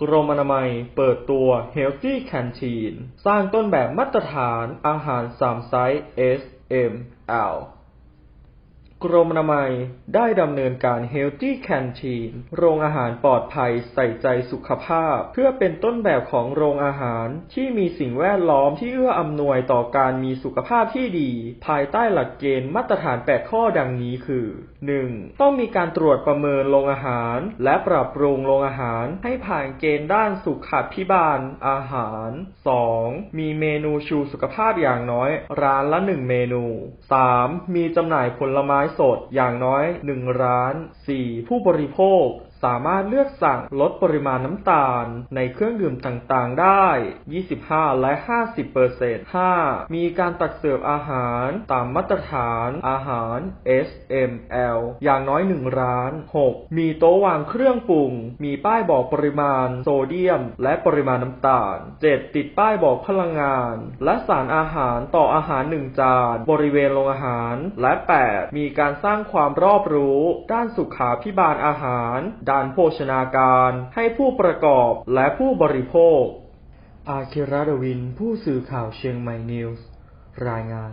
กรมอนามัยเปิดตัว Healthy Canteen สร้างต้นแบบมาตรฐานอาหาร3ไซส์ S M L กรมอนามัยได้ดำเนินการ Healthy Canteen โรงอาหารปลอดภัยใส่ใจสุขภาพ เพื่อเป็นต้นแบบของโรงอาหารที่มีสิ่งแวดล้อมที่เอื้ออำนวยต่อการมีสุขภาพที่ดี ภายใต้หลักเกณฑ์มาตรฐาน 8 ข้อดังนี้คือ 1. ต้องมีการตรวจประเมินโรงอาหาร และปรับปรุงโรงอาหารให้ผ่านเกณฑ์ด้านสุขภิบาลอาหาร 2. มีเมนูชูสุขภาพอย่างน้อย ร้านละ 1 เมนู 3. มีจำหน่ายผลไม้สดอย่างน้อย 1 ร้าน 4. ผู้บริโภค สามารถเลือกสั่งลดปริมาณน้ำตาลในเครื่องดื่มต่างๆ ได้ 25 และ 50% 5. มีการตักเสิร์ฟอาหารตามมาตรฐานอาหาร SML อย่างน้อย 1 ร้าน 6. มีโต๊ะวางเครื่องปรุง มีป้ายบอกปริมาณโซเดียม และปริมาณน้ำตาล 7. ติดป้ายบอกพลังงาน และสารอาหารต่ออาหาร 1 จาน บริเวณโรงอาหาร และ 8. มีการสร้างความรอบรู้ ด้านสุขาพิบาลอาหารการโภชนาการให้ผู้ประกอบและผู้บริโภค อาคิระดวิน ผู้สื่อข่าวเชียงใหม่นิวส์ รายงาน